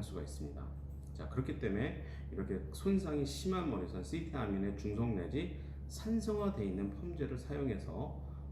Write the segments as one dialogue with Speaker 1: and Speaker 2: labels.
Speaker 1: 확인할 수가 있습니다. 자 그렇기 때문에 이렇게 손상이 심한 머리선 시티아민의 중성 내지 산성화되어 있는 펌제를 사용해서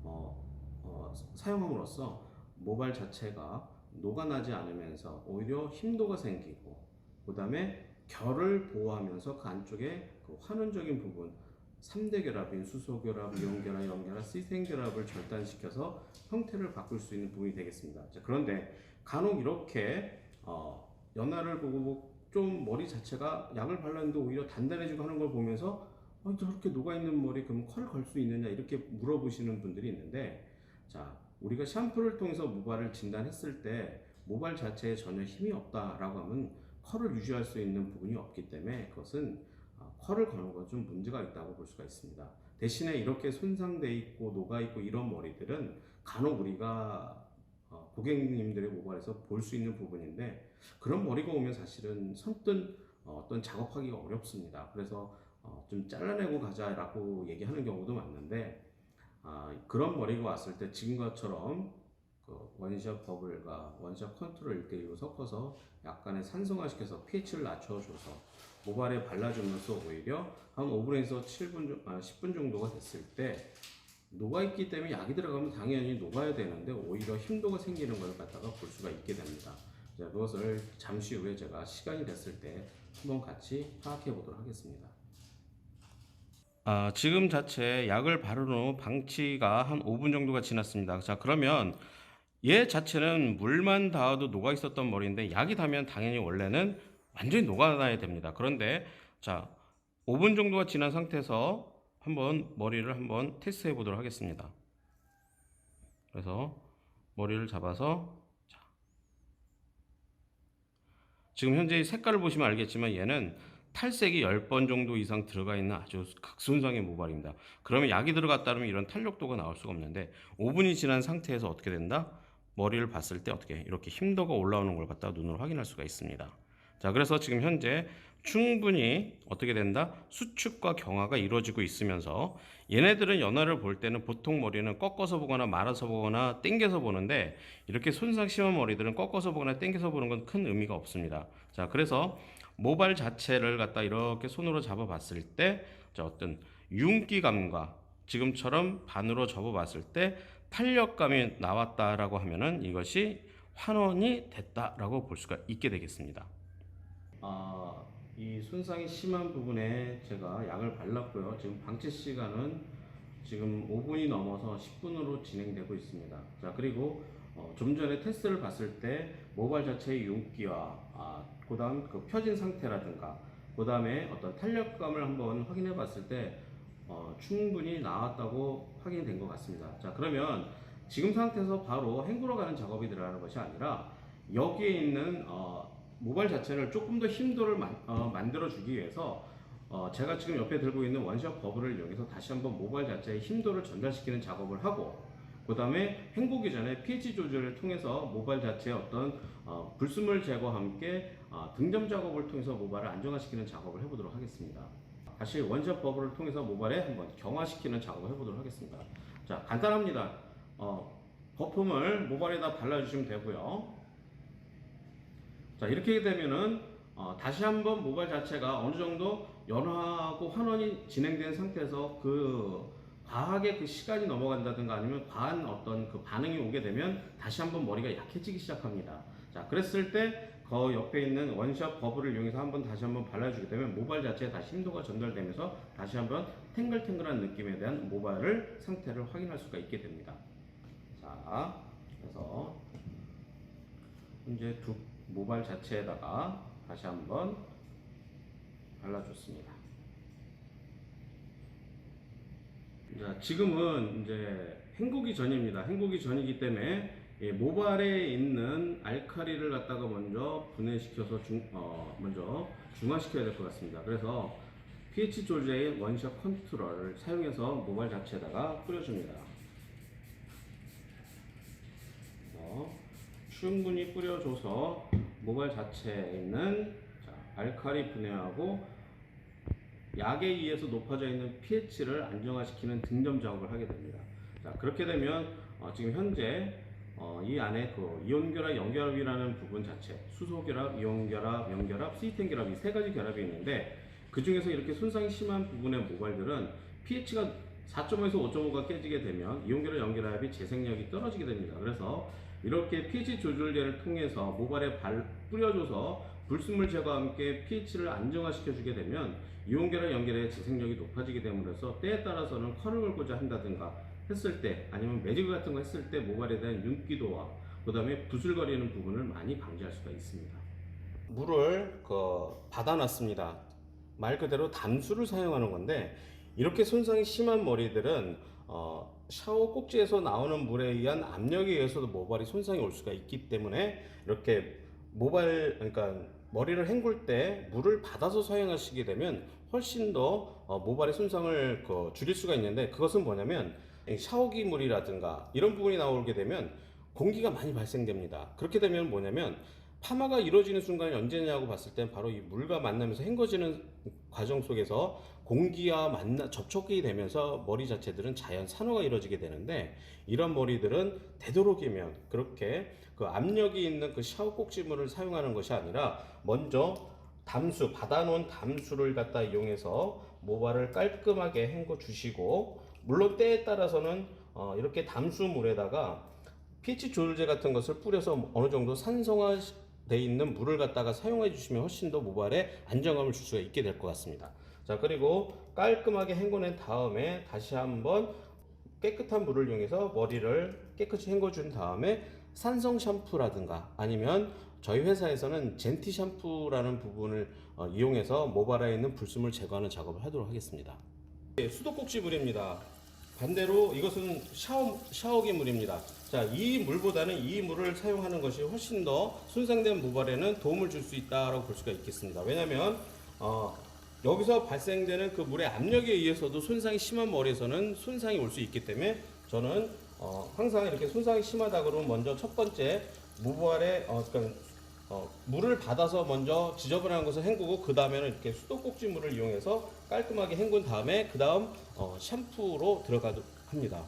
Speaker 1: 어, 어, 사용함으로써 모발 자체가 녹아나지 않으면서 오히려 힘도가 생기고 그 다음에 결을 보호하면서 그 안쪽에 그 환원적인 부분 3대 결합인 수소결합, 이온결합, 염결합, 시생결합을 절단시켜서 형태를 바꿀 수 있는 부분이 되겠습니다. 자, 그런데 간혹 이렇게 어, 연화를 보고 뭐좀 머리 자체가 약을 발랐는데 오히려 단단해지고 하는 걸 보면서 어, 저렇게 녹아있는 머리 그럼 컬을 걸수 있느냐 이렇게 물어보시는 분들이 있는데 자 우리가 샴푸를 통해서 모발을 진단했을 때 모발 자체에 전혀 힘이 없다라고 하면 컬을 유지할 수 있는 부분이 없기 때문에 그것은 어, 컬을 거는 건좀 문제가 있다고 볼 수가 있습니다. 대신에 이렇게 손상돼 있고 녹아 있고 이런 머리들은 간혹 우리가 어, 고객님들의 모발에서 볼 수 있는 부분인데 그런 머리가 오면 사실은 선뜻 어, 어떤 작업하기가 어렵습니다. 그래서 어, 좀 잘라내고 가자라고 얘기하는 경우도 많은데 아, 그런 머리가 왔을 때 지금과처럼 그 원샷 버블과 원샷 컨트롤 1대1로 섞어서 약간의 산성화시켜서 pH를 낮춰줘서 모발에 발라주면서 오히려 한 5분에서 7분, 정- 아, 10분 정도가 됐을 때 녹아있기 때문에 약이 들어가면 당연히 녹아야 되는데 오히려 힘도가 생기는 걸 갖다가 볼 수가 있게 됩니다. 자, 그것을 잠시 후에 제가 시간이 됐을 때 한번 같이 파악해 보도록 하겠습니다. 아, 지금 자체 약을 바른 후 방치가 한 5분 정도가 지났습니다. 자, 그러면 얘 자체는 물만 닿아도 녹아 있었던 머리인데 약이 닿으면 당연히 원래는 완전히 녹아나야 됩니다. 그런데 자, 5분 정도가 지난 상태에서 한번 머리를 한번 테스트해 보도록 하겠습니다. 그래서 머리를 잡아서 자. 지금 현재 색깔을 보시면 알겠지만 얘는 탈색이 10번 정도 이상 들어가 있는 아주 극손상의 모발입니다. 그러면 약이 들어갔다면 이런 탄력도가 나올 수가 없는데 5분이 지난 상태에서 어떻게 된다? 머리를 봤을 때 어떻게 이렇게 힘도가 올라오는 걸 갖다 눈으로 확인할 수가 있습니다. 자, 그래서 지금 현재 충분히 어떻게 된다? 수축과 경화가 이루어지고 있으면서 얘네들은 연화를 볼 때는 보통 머리는 꺾어서 보거나 말아서 보거나 당겨서 보는데 이렇게 손상 심한 머리들은 꺾어서 보거나 당겨서 보는 건 큰 의미가 없습니다. 자, 그래서 모발 자체를 갖다 이렇게 손으로 잡아 봤을 때 자, 어떤 윤기감과 지금처럼 반으로 접어 봤을 때 탄력감이 나왔다라고 하면은 이것이 환원이 됐다라고 볼 수가 있게 되겠습니다. 아, 이 손상이 심한 부분에 제가 약을 발랐고요. 지금 방치 시간은 지금 5분이 넘어서 10분으로 진행되고 있습니다. 자, 그리고 어, 좀 전에 테스트를 봤을 때 모발 자체의 윤기와 아, 그다음 그 펴진 상태라든가 그다음에 어떤 탄력감을 한번 확인해 봤을 때 어, 충분히 나왔다고 확인이 된것 같습니다. 자, 그러면 지금 상태에서 바로 헹구러 가는 작업이 들어가는 것이 아니라 여기에 있는 어, 모발 자체를 조금 더 힘도를 만, 들어 주기 위해서 어, 제가 지금 옆에 들고 있는 원샷 버블을 이용해서 다시 한번 모발 자체의 힘도를 전달시키는 작업을 하고 그 다음에 헹구기 전에 pH 조절을 통해서 모발 자체의 어떤 어, 불순물 제거와 함께 어, 등점 작업을 통해서 모발을 안정화시키는 작업을 해보도록 하겠습니다. 다시 원샷 버블을 통해서 모발에 한번 경화시키는 작업을 해보도록 하겠습니다. 자 간단합니다. 어, 거품을 모발에다 발라주시면 되고요. 자 이렇게 되면은 어, 다시 한번 모발 자체가 어느 정도 연화하고 환원이 진행된 상태에서 그 과하게 그 시간이 넘어간다든가 아니면 과한 어떤 그 반응이 오게 되면 다시 한번 머리가 약해지기 시작합니다. 자 그랬을 때 그 옆에 있는 원샷 버블을 이용해서 한번 다시 한번 발라주게 되면 모발 자체에 다시 힘도가 전달되면서 다시 한번 탱글탱글한 느낌에 대한 모발을 상태를 확인할 수가 있게 됩니다. 자 그래서 현재 두 모발 자체에다가 다시 한번 발라줬습니다. 자, 지금은 이제 헹구기 전입니다. 헹구기 전이기 때문에 이 모발에 있는 알카리를 갖다가 먼저 분해시켜서 중, 어, 먼저 중화시켜야 될 것 같습니다. 그래서 pH 조제의 원샷 컨트롤을 사용해서 모발 자체에다가 뿌려줍니다. 어, 충분히 뿌려줘서 모발 자체에 있는 자, 알카리 분해하고 약에 의해서 높아져 있는 pH를 안정화시키는 등점 작업을 하게 됩니다. 자, 그렇게 되면 어, 지금 현재 어, 이 안에 그 이온결합, 연결합이라는 부분 자체, 수소결합, 이온결합, 연결합, 시스템 결합 이 세 가지 결합이 있는데 그 중에서 이렇게 손상이 심한 부분의 모발들은 pH가 4.5에서 5.5가 깨지게 되면 이온결합, 연결합이 재생력이 떨어지게 됩니다. 그래서 이렇게 pH 조절제를 통해서 모발에 발 뿌려줘서 불순물 제거와 함께 pH를 안정화시켜 주게 되면 이온결합, 연결의 재생력이 높아지게 됨으로써 때에 따라서는 컬을 걸고자 한다든가 했을 때 아니면 매직을 같은 거 했을 때 모발에 대한 윤기도와 그 다음에 부슬거리는 부분을 많이 방지할 수가 있습니다. 물을 그 받아놨습니다. 말 그대로 담수를 사용하는 건데 이렇게 손상이 심한 머리들은 어, 샤워 꼭지에서 나오는 물에 의한 압력에 의해서도 모발이 손상이 올 수가 있기 때문에 이렇게 모발 그러니까 머리를 헹굴 때 물을 받아서 사용하시게 되면 훨씬 더 어, 모발의 손상을 그 줄일 수가 있는데 그것은 뭐냐면 이 샤워기 물이라든가 이런 부분이 나오게 되면 공기가 많이 발생됩니다. 그렇게 되면 뭐냐면 파마가 이루어지는 순간이 언제냐고 봤을 땐 바로 이 물과 만나면서 헹궈지는 과정 속에서 공기와 만나 접촉이 되면서 머리 자체들은 자연 산화가 이루어지게 되는데 이런 머리들은 되도록이면 그렇게 그 압력이 있는 그 샤워 꼭지물을 사용하는 것이 아니라 먼저 담수 받아놓은 담수를 갖다 이용해서 모발을 깔끔하게 헹궈 주시고 물론 때에 따라서는 어, 이렇게 담수물에다가 pH 조절제 같은 것을 뿌려서 어느 정도 산성화 돼 있는 물을 갖다가 사용해 주시면 훨씬 더 모발에 안정감을 줄 수가 있게 될 것 같습니다. 자 그리고 깔끔하게 헹궈낸 다음에 다시 한번 깨끗한 물을 이용해서 머리를 깨끗이 헹궈준 다음에 산성 샴푸라든가 아니면 저희 회사에서는 젠티 샴푸라는 부분을 어, 이용해서 모발에 있는 불순물 제거하는 작업을 하도록 하겠습니다. 네, 수도꼭지 물입니다. 반대로 이것은 샤워, 샤워기 물입니다. 자, 이 물보다는 이 물을 사용하는 것이 훨씬 더 손상된 모발에는 도움을 줄 수 있다고 볼 수가 있겠습니다. 왜냐하면 어, 여기서 발생되는 그 물의 압력에 의해서도 손상이 심한 머리에서는 손상이 올 수 있기 때문에 저는 어, 항상 이렇게 손상이 심하다 그러면 먼저 첫 번째 모발에 어, 그러니까 어, 물을 받아서 먼저 지저분한 것을 헹구고 그 다음에는 이렇게 수도꼭지 물을 이용해서 깔끔하게 헹군 다음에 그 다음 어, 샴푸로 들어가도록 합니다.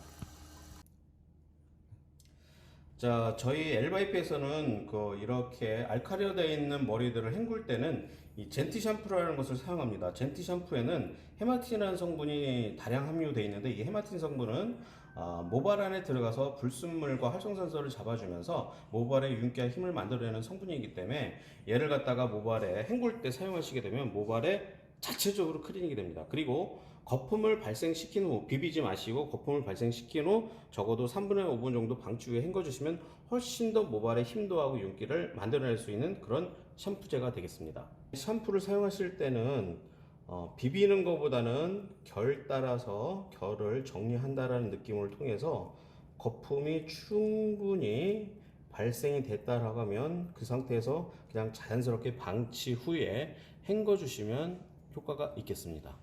Speaker 1: 자, 저희 엘바이프에서는 그 이렇게 알카리화되어 있는 머리들을 헹굴 때는 이 젠티 샴푸라는 것을 사용합니다. 젠티 샴푸에는 헤마틴이라는 성분이 다량 함유되어 있는데 이 헤마틴 성분은 아, 모발 안에 들어가서 불순물과 활성산소를 잡아주면서 모발의 윤기와 힘을 만들어내는 성분이기 때문에 얘를 갖다가 모발에 헹굴 때 사용하시게 되면 모발에 자체적으로 클리닝이 됩니다. 그리고 거품을 발생시킨 후 비비지 마시고 거품을 발생시킨 후 적어도 3분의 5분 정도 방치 후에 헹궈주시면 훨씬 더 모발의 힘도 하고 윤기를 만들어낼 수 있는 그런 샴푸제가 되겠습니다. 샴푸를 사용하실 때는 어, 비비는 것보다는 결 따라서 결을 정리한다라는 느낌을 통해서 거품이 충분히 발생이 됐다라고 하면 그 상태에서 그냥 자연스럽게 방치 후에 헹궈 주시면 효과가 있겠습니다.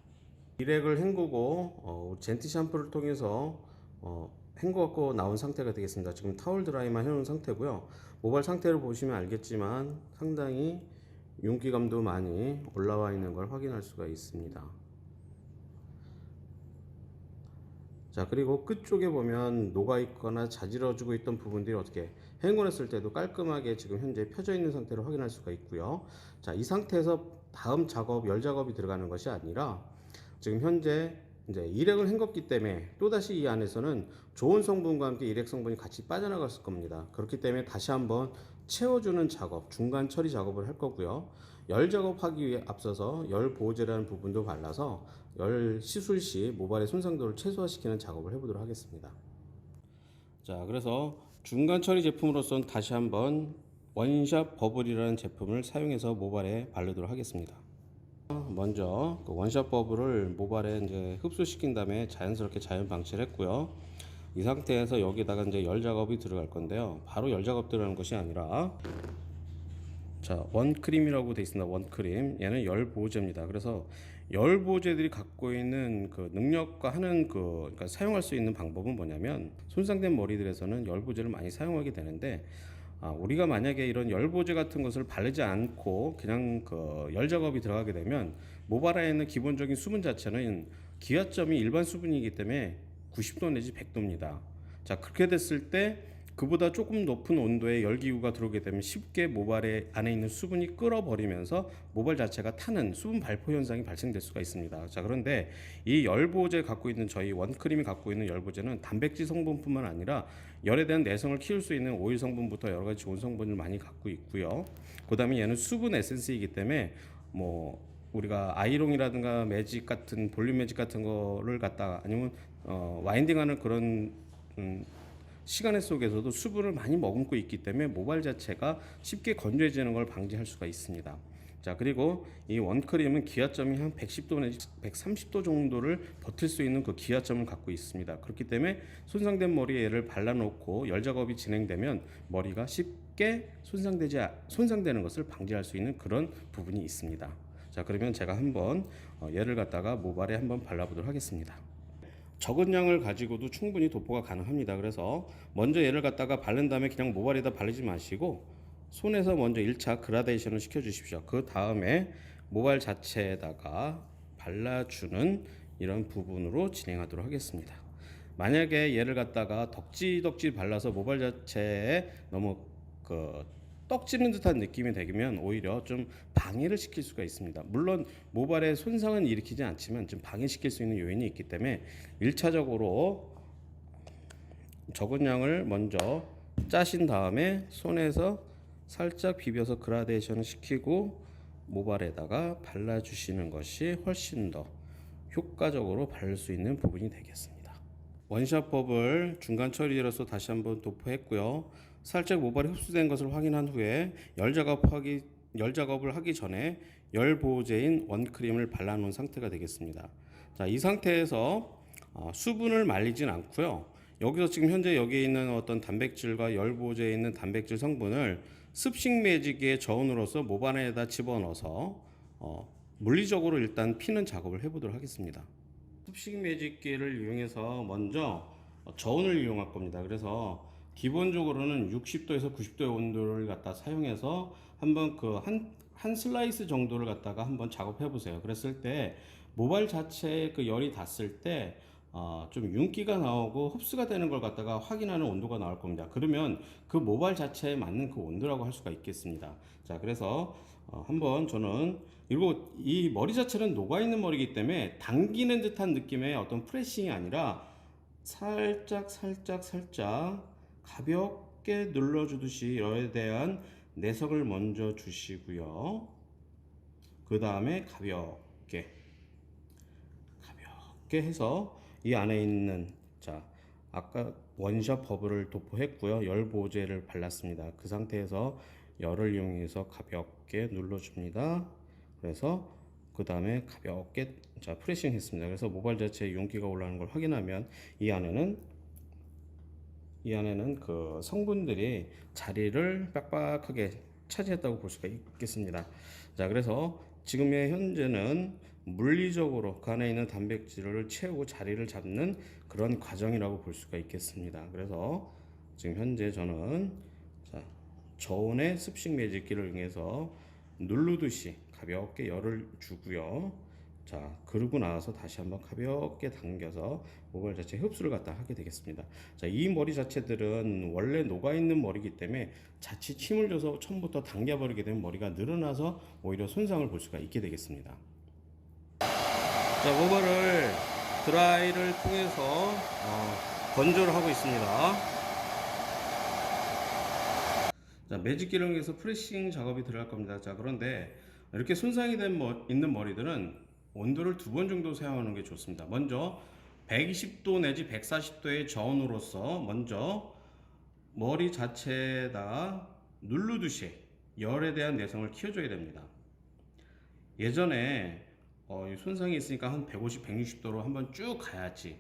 Speaker 1: 일액을 헹구고 어, 젠티 샴푸를 통해서 어, 헹궈갖고 나온 상태가 되겠습니다. 지금 타월 드라이만 해놓은 상태고요. 모발 상태를 보시면 알겠지만 상당히 윤기감도 많이 올라와 있는 걸 확인할 수가 있습니다. 자 그리고 끝쪽에 보면 녹아 있거나 자지러지고 있던 부분들이 어떻게 헹궈냈을 때도 깔끔하게 지금 현재 펴져 있는 상태로 확인할 수가 있고요. 자이 상태에서 다음 작업 열 작업이 들어가는 것이 아니라 지금 현재 이제 일액을 헹궜기 때문에 또다시 이 안에서는 좋은 성분과 함께 일액 성분이 같이 빠져나갔을 겁니다. 그렇기 때문에 다시 한번 채워주는 작업, 중간 처리 작업을 할 거고요. 열 작업하기 위해 앞서서 열 보호제라는 부분도 발라서 열 시술 시 모발의 손상도를 최소화시키는 작업을 해보도록 하겠습니다. 자, 그래서 중간 처리 제품으로서는 다시 한번 원샷 버블이라는 제품을 사용해서 모발에 바르도록 하겠습니다. 먼저 그 원샷 버블을 모발에 이제 흡수시킨 다음에 자연스럽게 자연 방치를 했고요. 이 상태에서 여기다가 이제 열 작업이 들어갈 건데요. 바로 열 작업 들어가는 것이 아니라 자 원크림이라고 돼 있습니다. 원크림 얘는 열 보호제입니다. 그래서 열 보호제들이 갖고 있는 그 능력과 하는 그 그러니까 사용할 수 있는 방법은 뭐냐면 손상된 머리들에서는 열 보호제를 많이 사용하게 되는데 아, 우리가 만약에 이런 열보제 같은 것을 바르지 않고 그냥 그 열 작업이 들어가게 되면 모발에 있는 기본적인 수분 자체는 기하점이 일반 수분이기 때문에 90도 내지 100도입니다. 자 그렇게 됐을 때 그보다 조금 높은 온도에 열기구가 들어오게 되면 쉽게 모발에 안에 있는 수분이 끓어버리면서 모발 자체가 타는 수분 발포 현상이 발생될 수가 있습니다. 자 그런데 이 열보제 갖고 있는 저희 원크림이 갖고 있는 열보제는 단백질 성분뿐만 아니라 열에 대한 내성을 키울 수 있는 오일 성분부터 여러 가지 좋은 성분을 많이 갖고 있고요. 그다음에 얘는 수분 에센스이기 때문에 뭐 우리가 아이롱이라든가 매직 같은 볼륨 매직 같은 거를 갖다가 아니면 어, 와인딩하는 그런 음, 시간의 속에서도 수분을 많이 머금고 있기 때문에 모발 자체가 쉽게 건조해지는 걸 방지할 수가 있습니다. 자 그리고 이 원크림은 기하점이 한 110도 내지 130도 정도를 버틸 수 있는 그 기하점을 갖고 있습니다. 그렇기 때문에 손상된 머리에 얘를 발라놓고 열 작업이 진행되면 머리가 쉽게 손상되지 아- 손상되는 것을 방지할 수 있는 그런 부분이 있습니다. 자 그러면 제가 한번 어, 얘를 갖다가 모발에 한번 발라보도록 하겠습니다. 적은 양을 가지고도 충분히 도포가 가능합니다. 그래서 먼저 얘를 갖다가 바른 다음에 그냥 모발에다 바르지 마시고 손에서 먼저 1차 그라데이션을 시켜 주십시오. 그 다음에 모발 자체에다가 발라주는 이런 부분으로 진행하도록 하겠습니다. 만약에 얘를 갖다가 덕지덕지 발라서 모발 자체에 너무 그 떡지는 듯한 느낌이 되면 오히려 좀 방해를 시킬 수가 있습니다. 물론 모발에 손상은 일으키지 않지만 좀 방해시킬 수 있는 요인이 있기 때문에 1차적으로 적은 양을 먼저 짜신 다음에 손에서 살짝 비벼서 그라데이션을 시키고 모발에다가 발라주시는 것이 훨씬 더 효과적으로 바를 수 있는 부분이 되겠습니다. 원샷법을 중간 처리로서 다시 한번 도포했고요. 살짝 모발이 흡수된 것을 확인한 후에 열 작업하기 열 작업을 하기 전에 열 보호제인 원크림을 발라놓은 상태가 되겠습니다. 자, 이 상태에서 어, 수분을 말리진 않고요. 여기서 지금 현재 여기에 있는 어떤 단백질과 열 보호제에 있는 단백질 성분을 습식 매직의 저온으로서 모발에다 집어넣어서 어, 물리적으로 일단 피는 작업을 해보도록 하겠습니다. 습식 매직기를 이용해서 먼저 어, 저온을 이용할 겁니다. 그래서 기본적으로는 60도에서 90도의 온도를 갖다 사용해서 한번 그한 한 슬라이스 정도를 갖다가 한번 작업해 보세요. 그랬을 때 모발 자체에 그 열이 닿았을 때 어, 좀 윤기가 나오고 흡수가 되는 걸 갖다가 확인하는 온도가 나올 겁니다. 그러면 그 모발 자체에 맞는 그 온도라고 할 수가 있겠습니다. 자, 그래서 어, 한번 저는 그리고 이 머리 자체는 녹아 있는 머리이기 때문에 당기는 듯한 느낌의 어떤 프레싱이 아니라 살짝 살짝 살짝 가볍게 눌러주듯이 열에 대한 내석을 먼저 주시고요. 그 다음에 가볍게 가볍게 해서 이 안에 있는 자 아까 원샷 버블을 도포했고요. 열 보호제를 발랐습니다. 그 상태에서 열을 이용해서 가볍게 눌러줍니다. 그래서 그 다음에 가볍게 자 프레싱 했습니다. 그래서 모발 자체에 윤기가 올라오는 걸 확인하면 이 안에는 이 안에는 그 성분들이 자리를 빡빡하게 차지했다고 볼 수가 있겠습니다. 자, 그래서 지금의 현재는 물리적으로 그 안에 있는 단백질을 채우고 자리를 잡는 그런 과정이라고 볼 수가 있겠습니다. 그래서 지금 현재 저는 자, 저온의 습식 매직기를 이용해서 누르듯이 가볍게 열을 주고요. 자, 그러고 나서 다시 한번 가볍게 당겨서 모발 자체 흡수를 갖다 하게 되겠습니다. 자, 이 머리 자체들은 원래 녹아 있는 머리이기 때문에 자칫 힘을 줘서 처음부터 당겨 버리게 되면 머리가 늘어나서 오히려 손상을 볼 수가 있게 되겠습니다. 자, 모발을 드라이를 통해서 어, 건조를 하고 있습니다. 자, 매직기를 이용해서 프레싱 작업이 들어갈 겁니다. 자, 그런데 이렇게 손상이 된 머, 있는 머리들은 온도를 두 번 정도 사용하는 게 좋습니다. 먼저 120도 내지 140도의 저온으로서 먼저 머리 자체에다 누르듯이 열에 대한 내성을 키워줘야 됩니다. 예전에 어, 이 손상이 있으니까 한 150, 160도로 한번 쭉 가야지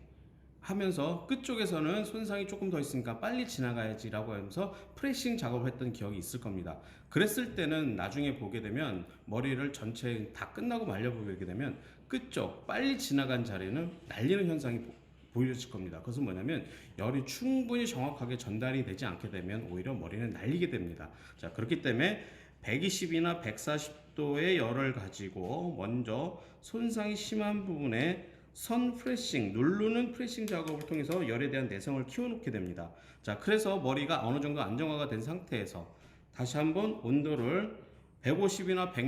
Speaker 1: 하면서 끝쪽에서는 손상이 조금 더 있으니까 빨리 지나가야지 라고 하면서 프레싱 작업을 했던 기억이 있을 겁니다. 그랬을 때는 나중에 보게 되면 머리를 전체 다 끝나고 말려보게 되면 끝쪽 빨리 지나간 자리는 날리는 현상이 보- 보여질 겁니다. 그것은 뭐냐면 열이 충분히 정확하게 전달이 되지 않게 되면 오히려 머리는 날리게 됩니다. 자 그렇기 때문에 120이나 140도의 열을 가지고 먼저 손상이 심한 부분에 선 프레싱, 누르는 프레싱 작업을 통해서 열에 대한 내성을 키워놓게 됩니다. 자, 그래서 머리가 어느 정도 안정화가 된 상태에서 다시 한번 온도를 150이나 160